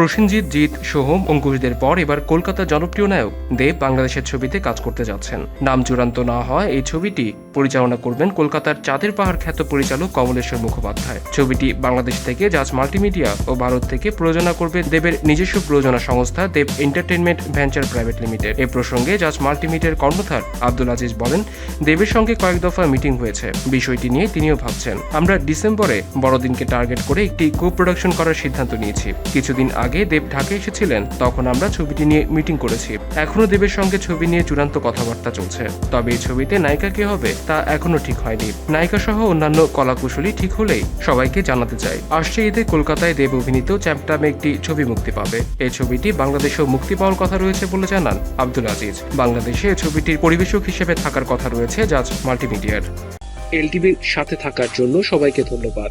প্রসেনজিৎ, জিৎ, সোহম, অঙ্কুশদের পর এবার কলকাতা জনপ্রিয় নায়ক দেব বাংলাদেশের ছবিতে কাজ করতে যাচ্ছেন। নাম চূড়ান্ত না হওয়া এই ছবিটি পরিচালনা করবেন কলকাতার চাঁদের পাহাড় খ্যাত পরিচালক কমলেশ্বর মুখোপাধ্যায়। ছবিটি বাংলাদেশ থেকে জাজ মাল্টিমিডিয়া ও ভারত থেকে প্রযোজনা করবে দেবের নিজস্ব প্রযোজনা সংস্থা Dev entertainment venture private limited. এ প্রসঙ্গে জাজ মাল্টিমিডিয়ার কর্ণধার আব্দুল আজিজ বলেন, দেবের সঙ্গে কয়েক দফা মিটিং হয়েছে। বিষয়টি নিয়ে তিনিও ভাবছেন। আমরা ডিসেম্বরে বড়দিনকে টার্গেট করে একটি কো প্রোডাকশন করার সিদ্ধান্ত নিয়েছি। কিছুদিন আগে দেব ঢাকা এসেছিলেন, তখন আমরা ছবিটি নিয়ে মিটিং করেছি। এখনও দেবের সঙ্গে ছবি নিয়ে চূড়ান্ত কথাবার্তা চলছে। তবে এই ছবিতে নায়িকা কে হবে, তা এখনও ঠিক হয়নি। নায়িকা সহ অন্যান্য কলাকুশলী ঠিক হলেই সবাইকে জানাতে চাই। আসছে ঈদে কলকাতায় দেব অভিনীত চ্যাপটামে একটি ছবি মুক্তি পাবে। এই ছবিটি বাংলাদেশেও মুক্তি পাওয়ার কথা রয়েছে বলে জানান আব্দুল আজিজ। বাংলাদেশে এই ছবিটির পরিবেশক হিসেবে থাকার কথা রয়েছে জাজ মাল্টিমিডিয়ার। এলটিভির সাথে থাকার জন্য সবাইকে ধন্যবাদ।